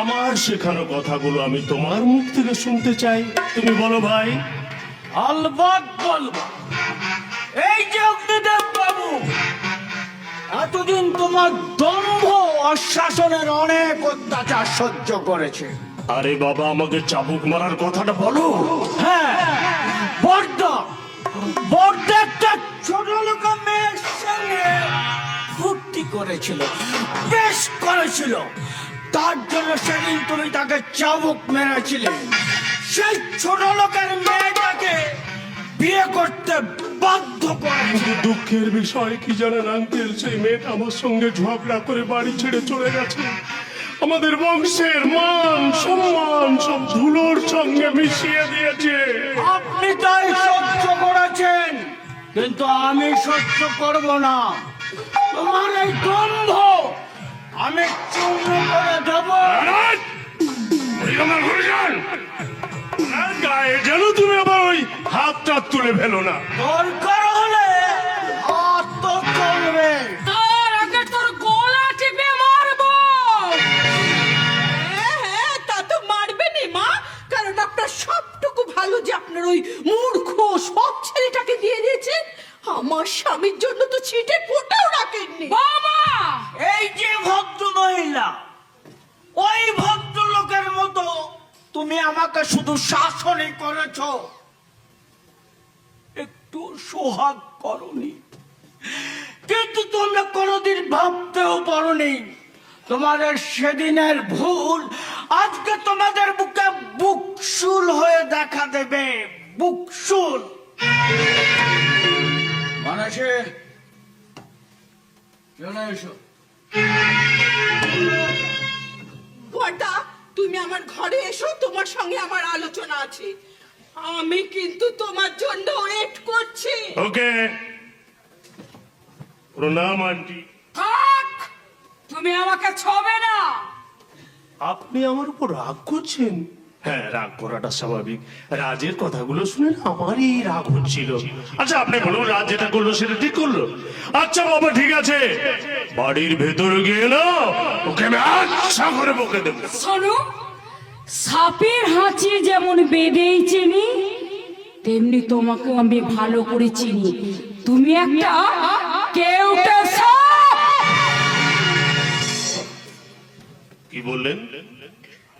আমার শেখানো কথাগুলো আমি তোমার মুখ থেকে শুনতে চাই। তুমি বলো ভাই। আলবাত বলব এই যে অগ্নিদেব বাবু এতদিন তোমার দম্ভ অশাসনের অনেক অত্যাচার সহ্য করেছে। আরে বাবা আমাকে চাবুক মারার কথাটা বলো। হ্যাঁ বড্ড বড্ড একটা ছোট লোক মেয়ের সঙ্গে ফুর্তি করেছিল বেশ করেছিল। তার জন্য সেদিন তুমি তাকে চাবুক মেরেছিলে। সেই ছোট লোকের মেয়েটাকে বিয়ে করতে বাধ্য কিন্তু দুঃখের বিষয় কি জানেন আঙ্কেল সেই মেয়েটা আমার সঙ্গে ঝগড়া করে বাড়ি ছেড়ে চলে গেছে। আমাদের বংশের মান সম্মান সব ধুলোর সঙ্গে মিশিয়ে দিয়েছে। আপনি তাই সহ্য করেছেন কিন্তু আমি সহ্য করব না। তোমার এই দম্ভ আমি চূর্ণ করে দেব। গায়ে যেন তুমি আবার ওই হাতটা তুলে ফেলো না। দরকার হলে হাত তো চলবে তার আগে তোর গলা টিপে মারবো। হ্যাঁ হ্যাঁ তা তো মারবেনই মা। কারণ আপনার সবটুকু ভালো যে আপনার ওই মূর্খ সব ছেলেটাকে দিয়ে দিয়েছেন আমার স্বামীর জন্য তো ছিটে ফোটাও রাখেননি বাবা এই যে ভদ্র মহিলা ওই ভদ্রলোকের মতো তুমি আমাকে শুধু শাসনই করেছ। একটু সোহাগ করনি। কিন্তু তোমরা কোনোদিন ভাবতেও পারোনি, তোমাদের সেদিনের ভুল আজকে তোমাদের বুকে বুকসুল হয়ে দেখা দেবে বুকসুল মানুষে কেন এসো। তুমি আমার ঘরে এসো তোমার সঙ্গে আমার আলোচনা আছে। আমি কিন্তু তোমার জন্য ওয়েট করছি। ওকে। প্রণাম আন্টি। থাক তুমি আমাকে ছবে না। আপনি আমার উপর রাগ করছেন? হ্যাঁ রাগ করাটা স্বাভাবিক। রাজের কথাগুলো শুনে না আমারই রাগ হচ্ছিল। আচ্ছা আপনি বলুন রাজ যেটা করল সেটা ঠিক করল? আচ্ছা বাবা ঠিক আছে। বাড়ির ভেতরে গিয়ে না ওকে আমি আচ্ছা করে বকে দেবো। শোনো সাপের হাঁচি যেমন বেঁধেই চিনি তেমনি তোমাকে আমি ভালো করে চিনি। তুমি একটা কেউটা কি বললেন?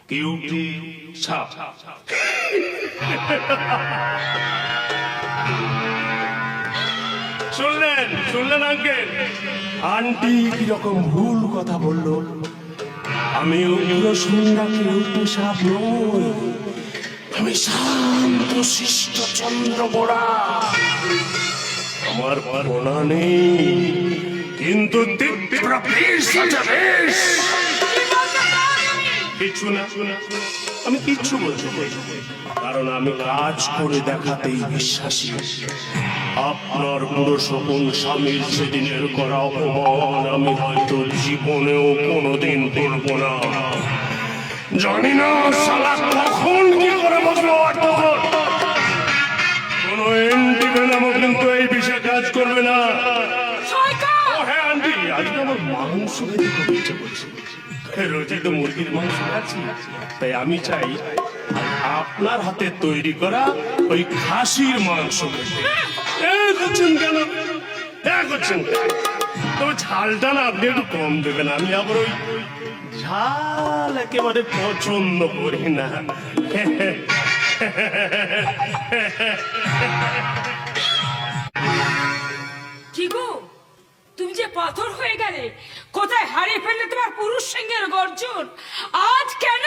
কিউটি সাপ। শুনলেন? শুনলেন আঙ্কেল? আন্টি কীরকম ভুল কথা বলল? আমি উগ্র সন্ধ্যা কেউটি সাপ নই আমি শান্ত, শিষ্ট, চন্দ্র বোড়া আমার পোনা নেই, কিন্তু দিব্য বিষ কিছু না। আমি কিচ্ছু বলছি কারণ আমি কাজ করে দেখাতেই বিশ্বাসী। আপনার বুড়ো শকুন স্বামীর সেদিনের করা অপমান আমি হয়তো জীবনেও কোনোদিন করব না। জানি না সালা কখন কি করে তখন? কোনো এন্টি ভেনামও কিন্তু এই বিষয়ে কাজ করবে না। হ্যাঁ আন্টি আজকে আমার মাংস খেতে ইচ্ছে করছে। রোজই মুরগির মাংস খাচ্ছি? তাই আমি চাই আপনার হাতে তৈরি করা ওই খাসির মাংস করছেন কেন? করছেন তবে ঝালটা না আপনি একটু কম দেবেন, আমি আবার ওই ঝাল একেবারে পছন্দ করি না। কি গো? তুমি যে পাথর হয়ে গেলে কোথায় হারিয়ে ফেললে তোমার পুরুষ সিংহের গর্জন। আজ কেন?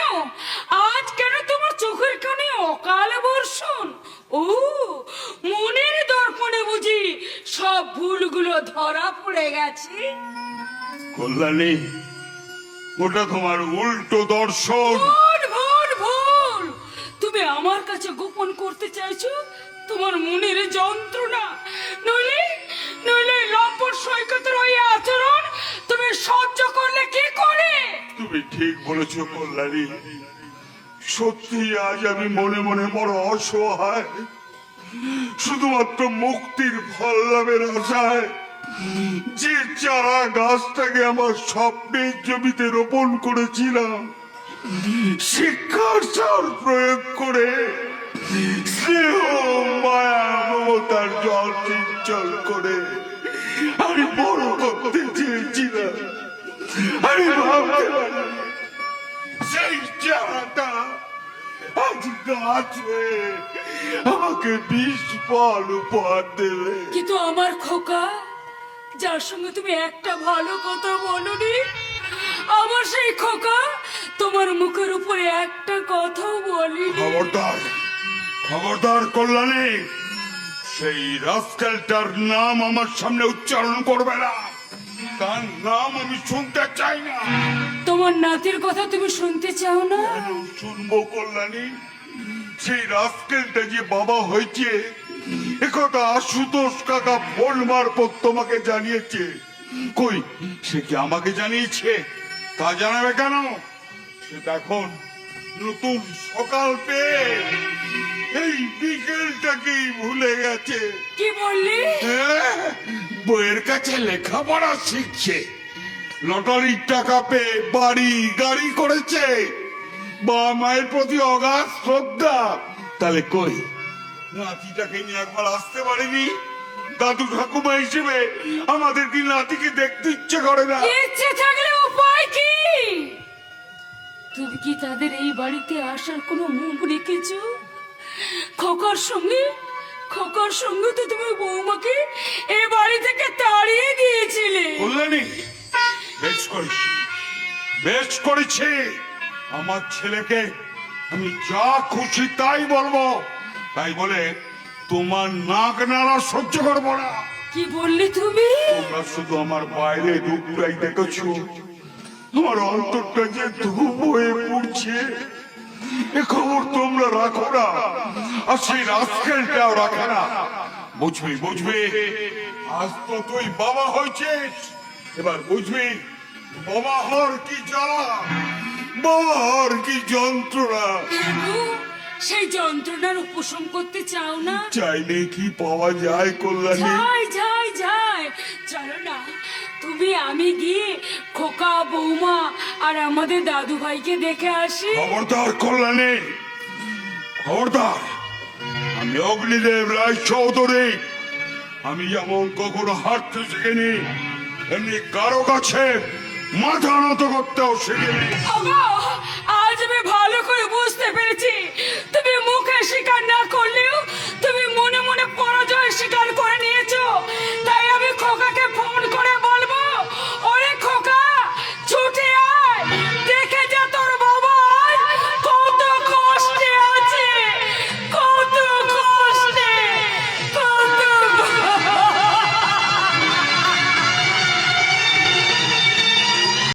আজ কেন তোমার চোখের কানে অকাল বর্ষণ? ও মনের দর্পণে বুঝি সব ভুলগুলো ধরা পড়ে গেছে। কল্যাণী ওটা তোমার উল্টো দর্শন। ভুল ভুল ভুল। তুমি আমার কাছে গোপন করতে চাইছো? তোমার মনের যন্ত্রণা ঠিক বলেছ কল্যাণী। সত্যি আজ আমি মনে মনে বড় অসহায়। শুধুমাত্র মুক্তির ফল লাভের আশায় যে চারা গাছটাকে আমার স্বপ্নের জমিতে রোপণ করেছিলাম শিক্ষার চর প্রয়োগ করে স্নেহ, মায়া, মমতার জল সিঞ্চল করে আমি বড় করতে চেয়েছিলাম। আমি ভাবতে পারি চারাটা আজ গাছ আমাকে বিষ ফল উপহার দেবে কিন্তু আমার খোকা যার সঙ্গে তুমি একটা ভালো কথা বলনি আমার সেই খোকা তোমার মুখের উপরে একটা কথাও বলিনি। খবরদার খবরদার কল্যাণী সেই রাস্কেলটার নাম আমার সামনে উচ্চারণ করবে না। তার নাম আমি শুনতে চাই না। তোমার নাতির কথা তুমি শুনতে চাও না? শুনব কল্যাণী? সেই রাস্কেলটা যে বাবা হয়েছে একথা আশুতোষ কাকা ফোন মারফত তোমাকে জানিয়েছে। কই সে কি আমাকে জানিয়েছে? তা জানাবে কেন? সেটা এখন নতুন সকাল পেয়ে এই বিকেলটাকেই ভুলে গেছে। কি বললি? হ্যাঁ, বইয়ের কাছে লেখাপড়া শিখছে। লটারির টাকা পেয়ে বাড়ি গাড়ি করেছে। বা মায়ের প্রতি অগাধ শ্রদ্ধা। তাহলে কই? নাতিটাকে নিয়ে একবার আসতে পারিনি? দাদু ঠাকুমা হিসেবে আমাদের কি নাতিকে দেখতে ইচ্ছে করে না। ইচ্ছে থাকলে উপায় কি? তুমি কি তাদের এই বাড়িতে আসার কোনো মুখ রেখেছো খোকার সঙ্গে? খোকার সঙ্গে তো তুমি বৌমাকে এই বাড়ি থেকে তাড়িয়ে দিয়েছিলে। কল্যাণী বেশ করেছি। বেশ করেছি। আমার ছেলেকে আমি যা খুশি তাই বলব। তাই বলে তোমার নাক নাড়া সহ্য করব না। কি বললি তুমি? তোমরা শুধু আমার বাইরে রূপটাই দেখেছ। আমার অন্তরটা যে ধূপ হয়ে পড়ছে এ খবর তোমরা রাখো না। আর সেই রাস্কেলটাও রাখে না। বুঝবি বুঝবি। আজ তো তুই বাবা হয়েছিস। এবার বুঝবি বাবা হর কি জ্বালা? বাবা হর কি যন্ত্রণা? সেই যন্ত্রণার উপশম করতে চাও না? চাইলে কি পাওয়া যায় কল্যাণী? যাই যাই যাই চলো না তুমি আমি গিয়ে খোকা বৌমা আর আমাদের দাদু ভাইকে দেখে আসি। খবরদার কল্যাণী খবরদার। আমি অগ্নিদেব রায় চৌধুরী। আমি যেমন কখনো হাঁটতে শিখিনি, এমনি কারও কাছে মাথা নত করতেও শিখিনি। আজ আমি ভালো করে বুঝতে পেরেছি। তুমি মুখে শিকার না করলেও তুমি